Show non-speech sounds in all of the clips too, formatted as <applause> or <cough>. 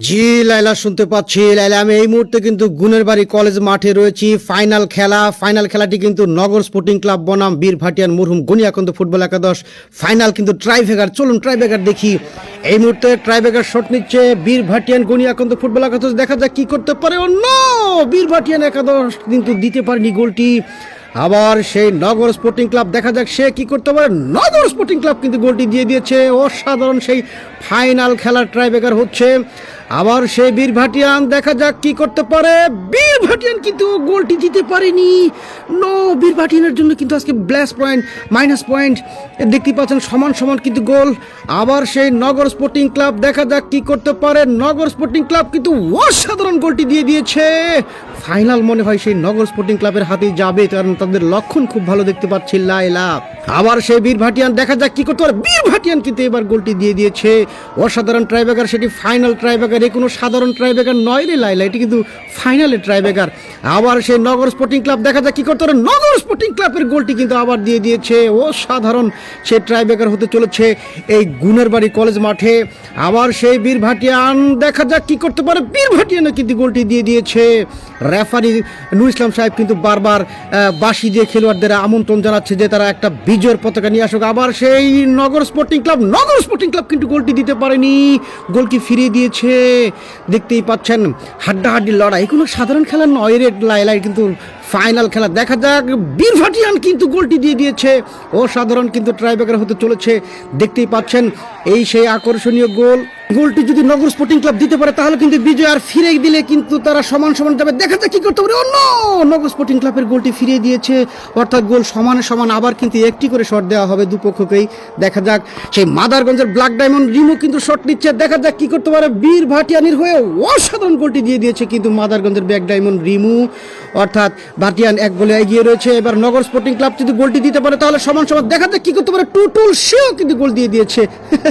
জি লাইলা শুনতে পাচ্ছি। লাইলা আমি এই মুহূর্তে কিন্তু গুনের বাড়ি কলেজ মাঠে রয়েছি। ফাইনাল খেলা ফাইনাল খেলাটি কিন্তু নগর স্পোর্টিং ক্লাব বনাম বীর ভাটিয়ান মুরহুম গনিয়াকন্দ ফুটবল একাদশ। ফাইনাল কিন্তু ট্রাইভেগার চলুন ট্রাইভেগার দেখি। এই মুহূর্তে ট্রাইভেগার শট নিচ্ছে বীর ভাটিয়ান গনিয়াকন্দ ফুটবল একাদশ। দেখা যাক কি করতে পারে। অন্য বীর ভাটিয়ান একাদশ কিন্তু দিতে পারেনি গোলটি। আবার সেই নগর স্পোর্টিং ক্লাব দেখা যাক সে কি করতে পারে। নগর স্পোর্টিং ক্লাব কিন্তু গোলটি দিয়ে দিয়েছে। অসাধারণ সেই ফাইনাল খেলার ট্রাইবেকার হচ্ছে। আবার সেই বীর ভাটিয়ান, দেখা যাক কি করতে পারে। বীর ভাটিয়ান কিন্তু গোলটি দিতে পারেনি। নো বীর ভাটিয়ানের জন্য কিন্তু আজকে ব্ল্যাস পয়েন্ট মাইনাস পয়েন্ট দেখতে পাচ্ছেন সমান সমান কিন্তু গোল। আবার সেই নগর স্পোর্টিং ক্লাব দেখা যাক কি করতে পারে। নগর স্পোর্টিং ক্লাব কিন্তু অসাধারণ গোলটি দিয়ে দিয়েছে। ফাইনাল মনে হয় সেই নগর স্পোর্টিং ক্লাবের হাতেই যাবে, কারণ তাদের লক্ষণ খুব ভালো দেখতে পাচ্ছি লাইলা আবার সেই বীর ভাটিয়ান, দেখা যাক কি করতে পারে। বীর ভাটিয়ান কিন্তু এবার গোলটি দিয়ে দিয়েছে। অসাধারণ ট্রাইবেকার সেটি ফাইনাল ট্রাইবেকার এ কোনো সাধারণ ট্রাইবেকার নয় রে লাইলা এটি কিন্তু ফাইনালে ট্রাইবেকার আবার সেই নগর স্পোর্টিং ক্লাব দেখা যাক কি করতে পারে। নগর স্পোর্টিং ক্লাবের গোলটি কিন্তু আবার দিয়ে দিয়েছে। ও সাধারণ সে ট্রাইবেকার হতে চলেছে এই গুনের বাড়ি কলেজ মাঠে। আবার সেই বীর ভাটিয়ান দেখা যাক কি করতে পারে। বীর ভাটিয়ানও কিন্তু গোলটি দিয়ে দিয়েছে। রেফারি নুর ইসলাম সাহেব কিন্তু বারবার বাঁশি দিয়ে খেলোয়াড়দের আমন্ত্রণ জানাচ্ছে যে তারা একটা বিজয়ের পতাকা নিয়ে আসুক। আবার সেই Nagar sporting club, Nagar sporting club কিন্তু গোলটি দিতে পারেনি। গোলটি ফিরিয়ে দিয়েছে। দেখতেই পাচ্ছেন হাড্ডাহাড্ডি লড়াই। কোনো সাধারণ খেলা নয় রে লাইলাই কিন্তু ফাইনাল খেলা দেখা যাক। বীর ভাটিয়ান কিন্তু গোলটি দিয়ে দিয়েছে। অসাধারণ কিন্তু ট্রাইবেকার হতে চলেছে। দেখতেই পাচ্ছেন এই সেই আকর্ষণীয় গোল। গোলটি যদি নগর স্পোর্টিং ক্লাব দিতে পারে, তাহলে কিন্তু বিজয় আর ফিরে দিলে কিন্তু তারা সমান সমান যাবে। দেখা যাক কি করতে পারে। অন্য নগর স্পোর্টিং ক্লাবের গোলটি ফিরিয়ে দিয়েছে। অর্থাৎ গোল সমানে সমান আবার কিন্তু একটি করে শট দেওয়া হবে দুপক্ষকেই। দেখা যাক সেই মাদারগঞ্জের ব্ল্যাক ডায়মন্ড রিমু কিন্তু শট নিচ্ছে। দেখা যাক কি করতে পারে বীর ভাটিয়ানির হয়ে। অসাধারণ গোলটি দিয়ে দিয়েছে কিন্তু মাদারগঞ্জের ব্ল্যাক ডায়মন্ড রিমু। অর্থাৎ ভাটিয়ান এক গোলে এগিয়ে রয়েছে। এবার নগর স্পোর্টিং ক্লাব যদি গোলটি দিতে পারে, তাহলে সমান সমান দেখা যাক কি করতে পারে। টুটুল সেও কিন্তু গোল দিয়ে দিয়েছে।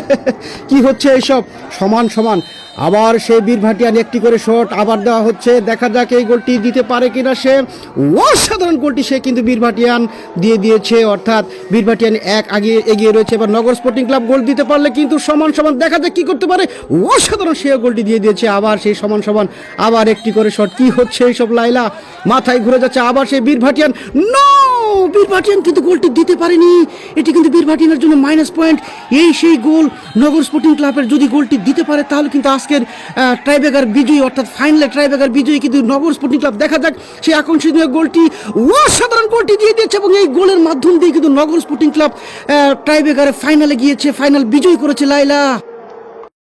<laughs> কি হচ্ছে এইসব? সমান সমান। আবার সেই বীর ভাটিয়ান একটি করে শট আবার দেওয়া হচ্ছে। দেখা যাক এই গোলটি দিতে পারে কিনা সে। অসাধারণ গোলটি সে কিন্তু বীর ভাটিয়ান দিয়ে দিয়েছে। অর্থাৎ বীর ভাটিয়ান এক আগে এগিয়ে রয়েছে। এবার নগর স্পোর্টিং ক্লাব গোল দিতে পারলে কিন্তু সমান সমান দেখা যাক কি করতে পারে। অসাধারণ সেও গোলটি দিয়ে দিয়েছে। আবার সেই সমান সমান আবার একটি করে শট। কি হচ্ছে এইসব লাইলা মাথায় ঘুরে যাচ্ছে আবার সেই বীর ভাটিয়ান। নো বীর ভাটিয়ান কিন্তু গোলটি দিতে পারেনি। এটি কিন্তু বীর ভাটিয়ানের জন্য মাইনাস পয়েন্ট এই সেই গোল নগর স্পোর্টিং ক্লাবের যদি গোলটি দিতে পারে, তাহলে কিন্তু আজকের ট্রাইবেগার বিজয়ী, অর্থাৎ ফাইনালে ট্রাইবেগার বিজয়ী কিন্তু নগর স্পোর্টিং ক্লাব দেখা যাক। সেই আকর্ষণীয় গোলটি অসাধারণ গোলটি দিয়ে দিয়েছে এবং এই গোলের মাধ্যম দিয়ে কিন্তু নগর স্পোর্টিং ক্লাব ট্রাইবেগারে ফাইনালে গিয়েছে ফাইনাল বিজয়ী করেছে লাইলা